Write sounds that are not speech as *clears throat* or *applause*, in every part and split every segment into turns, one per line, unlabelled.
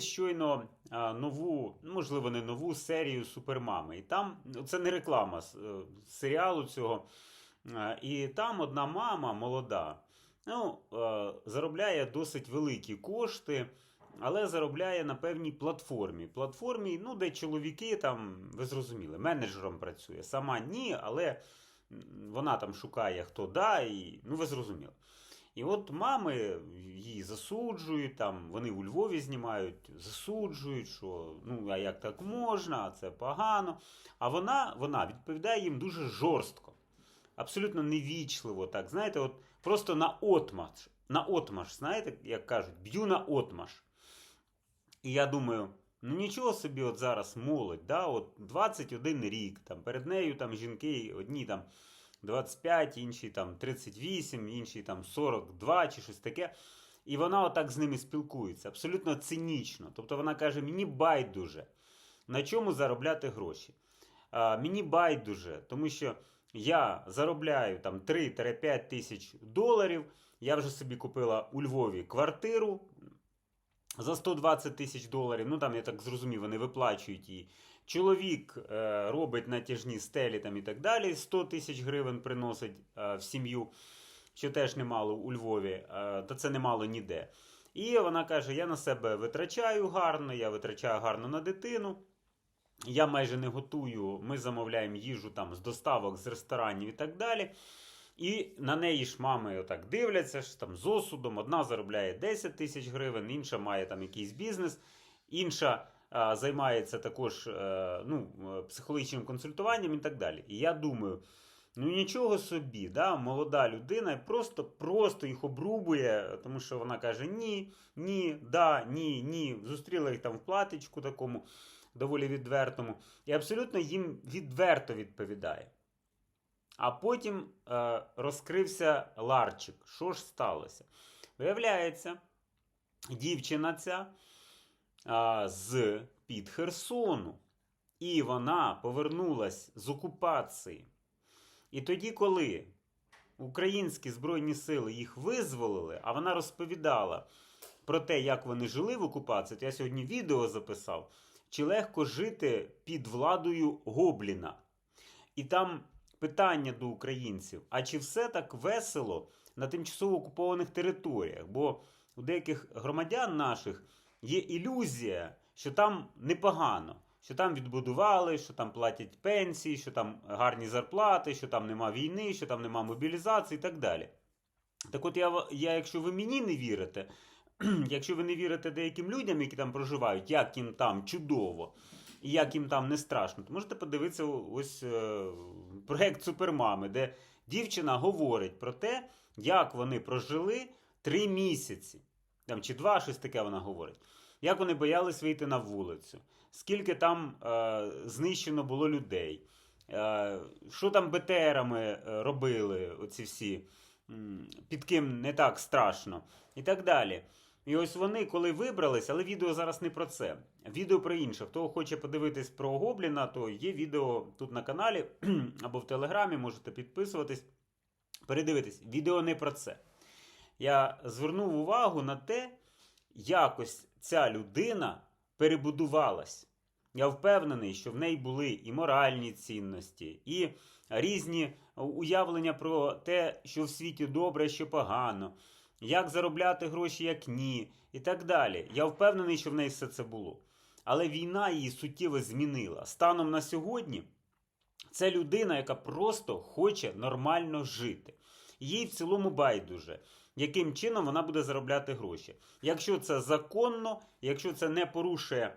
щойно нову, ну, можливо, не нову серію Супермами. І там ну, це не реклама е, серіалу цього. І там одна мама молода, ну, е, заробляє досить великі кошти, але заробляє на певній платформі. Платформі, ну, де чоловіки там, ви зрозуміли, менеджером працює. Сама ні, але вона там шукає хто да, і ну ви зрозуміли. І от мами її засуджують, там вони у Львові знімають, засуджують, що ну а як так можна, це погано. А вона, вона відповідає їм дуже жорстко, абсолютно невічливо. Так, знаєте, от просто на отмаш, на отмаш, знаєте, як кажуть, б'ю на отмаш. І я думаю, ну нічого собі, от зараз молодь, да, от 21 рік, там перед нею там жінки одні там 25, інші там 38, інші там 42 чи щось таке. І вона отак з ними спілкується, абсолютно цинічно. Тобто вона каже: мені байдуже, на чому заробляти гроші. А, мені байдуже, тому що я заробляю там 3-5 тисяч доларів. Я вже собі купила у Львові квартиру за 120 тисяч доларів. Ну там я так зрозумів, вони виплачують її. Чоловік е, робить натяжні стелі там і так далі. 100 тисяч гривень приносить е, в сім'ю, що теж немало у Львові, е, та це немало ніде. І вона каже: я на себе витрачаю гарно, я витрачаю гарно на дитину. Я майже не готую, ми замовляємо їжу там з доставок з ресторанів і так далі. І на неї ж мами отак дивляться, що там з осудом. Одна заробляє 10 тисяч гривень, інша має там якийсь бізнес, інша займається також е, ну, е, психологічним консультуванням і так далі. І я думаю, ну нічого собі, да, молода людина просто, просто їх обрубує, тому що вона каже: ні, ні, да, ні, ні. Зустріла їх там в платічку такому доволі відвертому, і абсолютно їм відверто відповідає. А потім е, розкрився ларчик. Що ж сталося? Виявляється, дівчина ця з під Херсону. І вона повернулась з окупації. І тоді, коли українські Збройні сили їх визволили, а вона розповідала про те, як вони жили в окупації, то я сьогодні відео записав, чи легко жити під владою Гобліна. І там питання до українців: а чи все так весело на тимчасово окупованих територіях? Бо у деяких громадян наших є ілюзія, що там непогано, що там відбудували, що там платять пенсії, що там гарні зарплати, що там нема війни, що там нема мобілізації і так далі. Так от я, я якщо ви мені не вірите, *clears throat* якщо ви не вірите деяким людям, які там проживають, як їм там чудово, і як їм там не страшно, то можете подивитися ось е, проект Супермами, де дівчина говорить про те, як вони прожили три місяці. Там, чи два, щось таке вона говорить. Як вони боялись вийти на вулицю, скільки там е, знищено було людей, е, що там БТРами е, робили, оці всі, під ким не так страшно, і так далі. І ось вони, коли вибрались, але відео зараз не про це. Відео про інше. Хто хоче подивитись про Гобліна, то є відео тут на каналі *clears throat* або в Телеграмі, можете підписуватись, передивитись. Відео не про це. Я звернув увагу на те, якось ця людина перебудувалась. Я впевнений, що в неї були і моральні цінності, і різні уявлення про те, що в світі добре, що погано, як заробляти гроші, як ні, і так далі. Я впевнений, що в неї все це було. Але війна її суттєво змінила. Станом на сьогодні це людина, яка просто хоче нормально жити. Їй в цілому байдуже, яким чином вона буде заробляти гроші. Якщо це законно, якщо це не порушує е,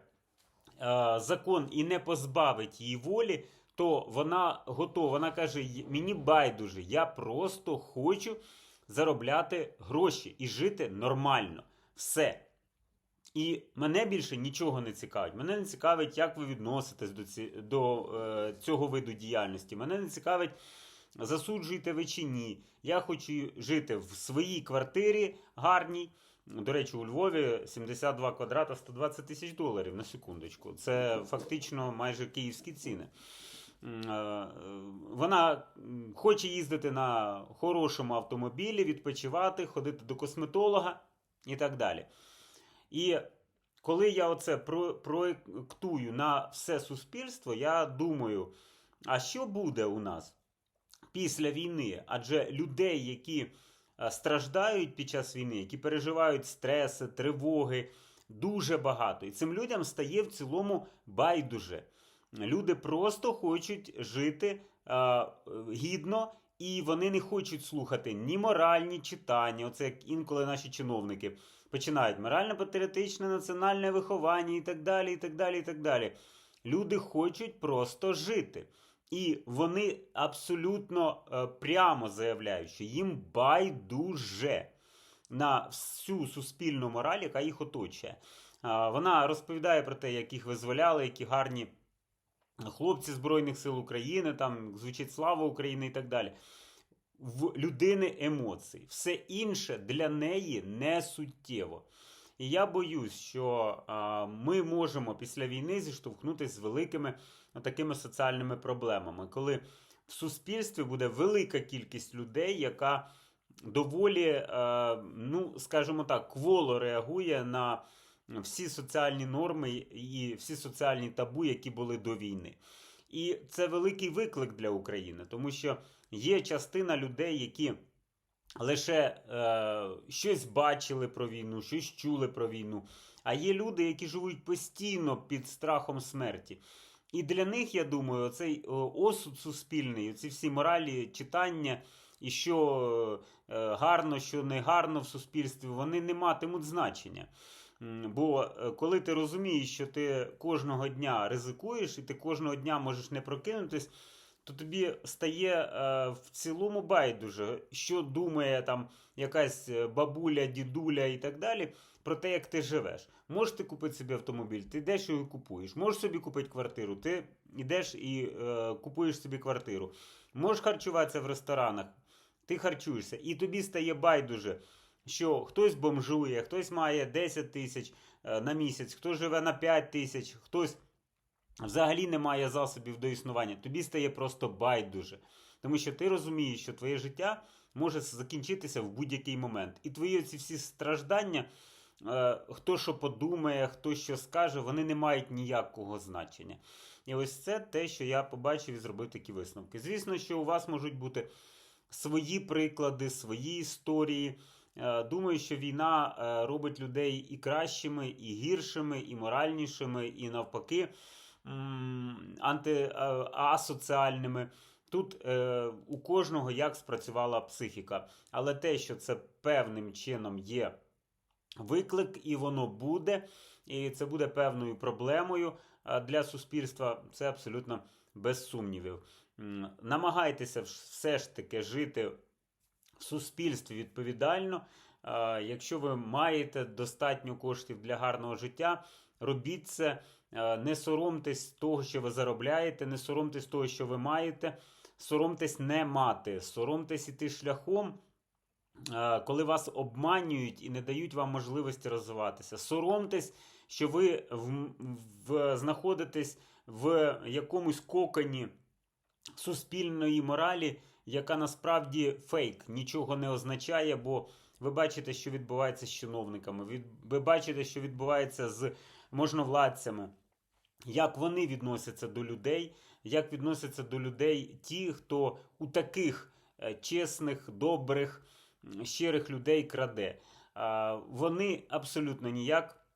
закон і не позбавить її волі, то вона готова. Вона каже: мені байдуже, я просто хочу заробляти гроші і жити нормально. Все. І мене більше нічого не цікавить. Мене не цікавить, як ви відноситесь до, ці, до е, цього виду діяльності. Мене не цікавить, засуджуєте ви чи ні. Я хочу жити в своїй квартирі гарній. До речі, у Львові 72 квадрата 120 тисяч доларів на секундочку. Це фактично майже київські ціни. Е, Вона хоче їздити на хорошому автомобілі, відпочивати, ходити до косметолога і так далі. І коли я оце проєктую на все суспільство, я думаю, а що буде у нас після війни? Адже людей, які е, страждають під час війни, які переживають стреси, тривоги, дуже багато. І цим людям стає в цілому байдуже. Люди просто хочуть жити е, гідно, і вони не хочуть слухати ні моральні читання. Оце як інколи наші чиновники починають морально-патріотичне національне виховання і так далі. і так далі, і так далі. Люди хочуть просто жити. І вони абсолютно е, прямо заявляють, що їм байдуже на всю суспільну мораль, яка їх оточує. А, Вона розповідає про те, як їх визволяли, які гарні хлопці Збройних сил України, там звучить слава України і так далі. В людини емоції. Все інше для неї не суттєво. І я боюсь, що а, ми можемо після війни зіштовхнутися з великими такими соціальними проблемами, коли в суспільстві буде велика кількість людей, яка доволі, е, ну, скажімо так, кволо реагує на всі соціальні норми і всі соціальні табу, які були до війни. І це великий виклик для України, тому що є частина людей, які лише е, щось бачили про війну, щось чули про війну. А є люди, які живуть постійно під страхом смерті. І для них, я думаю, цей осуд суспільний, ці всі моралі, читання, і що е, гарно, що не гарно в суспільстві, вони не матимуть значення. Бо е, коли ти розумієш, що ти кожного дня ризикуєш, і ти кожного дня можеш не прокинутись, то тобі стає е, в цілому байдуже, що думає там якась е, бабуля, дідуля і так далі, про те, як ти живеш. Можеш ти купити собі автомобіль, ти йдеш і купуєш. Можеш собі купити квартиру, ти йдеш і е, купуєш собі квартиру. Можеш харчуватися в ресторанах, ти харчуєшся, і тобі стає байдуже. Що хтось бомжує, хтось має 10 тисяч на місяць, хтось живе на 5 тисяч, хтось взагалі не має засобів до існування, тобі стає просто байдуже. Тому що ти розумієш, що твоє життя може закінчитися в будь-який момент. І твої ці всі страждання, е, хто що подумає, хто що скаже, вони не мають ніякого значення. І ось це те, що я побачив і зробив такі висновки. Звісно, що у вас можуть бути свої приклади, свої історії. Е, думаю, що війна е, робить людей і кращими, і гіршими, і моральнішими, і навпаки антиасоціальними. Тут е, у кожного як спрацювала психіка. Але те, що це певним чином є виклик, і воно буде, і це буде певною проблемою для суспільства, це абсолютно без сумнівів. Намагайтеся все ж таки жити в суспільстві відповідально. Якщо ви маєте достатньо коштів для гарного життя, робіть це. Не соромтесь того, що ви заробляєте, не соромтесь того, що ви маєте. Соромтесь не мати, соромтесь іти шляхом, коли вас обманюють і не дають вам можливості розвиватися. Соромтесь, що ви в, в, знаходитесь в якомусь коконі суспільної моралі, яка насправді фейк, нічого не означає, бо ви бачите, що відбувається з чиновниками, ви бачите, що відбувається з можновладцями, як вони відносяться до людей, як відносяться до людей ті, хто у таких е, чесних, добрих, щирих людей краде. Вони абсолютно ніяк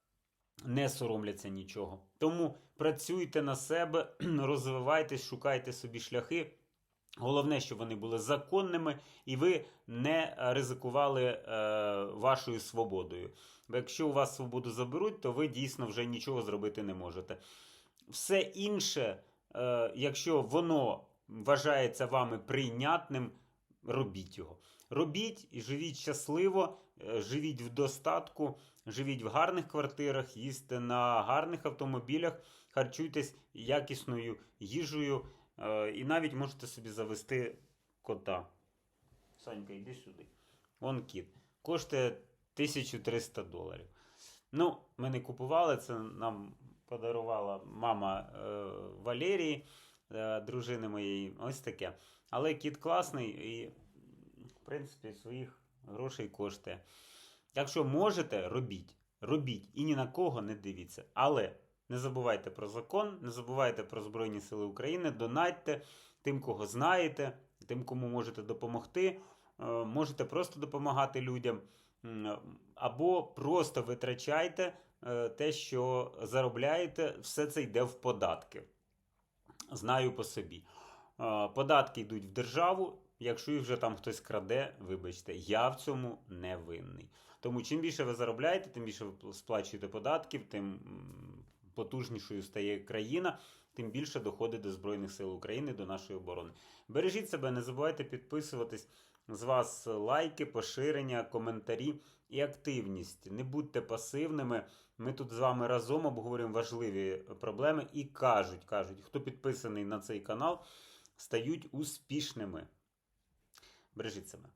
не соромляться нічого. Тому працюйте на себе, *clears throat* розвивайтесь, шукайте собі шляхи. Головне, щоб вони були законними і ви не ризикували е, вашою свободою. Бо якщо у вас свободу заберуть, то ви дійсно вже нічого зробити не можете. Все інше, е, якщо воно вважається вами прийнятним, робіть його. Робіть і живіть щасливо, е, живіть в достатку, живіть в гарних квартирах, їсти на гарних автомобілях, харчуйтесь якісною їжею. Е, і навіть можете собі завести кота. Санька, йди сюди. Вон кіт. Коштує 1300 доларів. Ну, ми не купували, це нам подарувала мама е, Валерії, е, дружини моєї. Ось таке. Але кіт класний і, принципі, своїх грошей коштує. Якщо можете, робіть. робіть і ні на кого не дивіться. Але не забувайте про закон, не забувайте про Збройні Сили України, донатьте тим, кого знаєте, тим, кому можете допомогти. Е, Можете просто допомагати людям, або просто витрачайте е, те, що заробляєте, все це йде в податки. Знаю по собі. Е, Податки йдуть в державу. Якщо їх вже там хтось краде, вибачте, я в цьому не винний. Тому чим більше ви заробляєте, тим більше ви сплачуєте податків, тим потужнішою стає країна, тим більше доходить до Збройних сил України, до нашої оборони. Бережіть себе, не забувайте підписуватись. З вас лайки, поширення, коментарі і активність. Не будьте пасивними. Ми тут з вами разом обговорюємо важливі проблеми і кажуть, кажуть, хто підписаний на цей канал, стають успішними. Бережіть себе.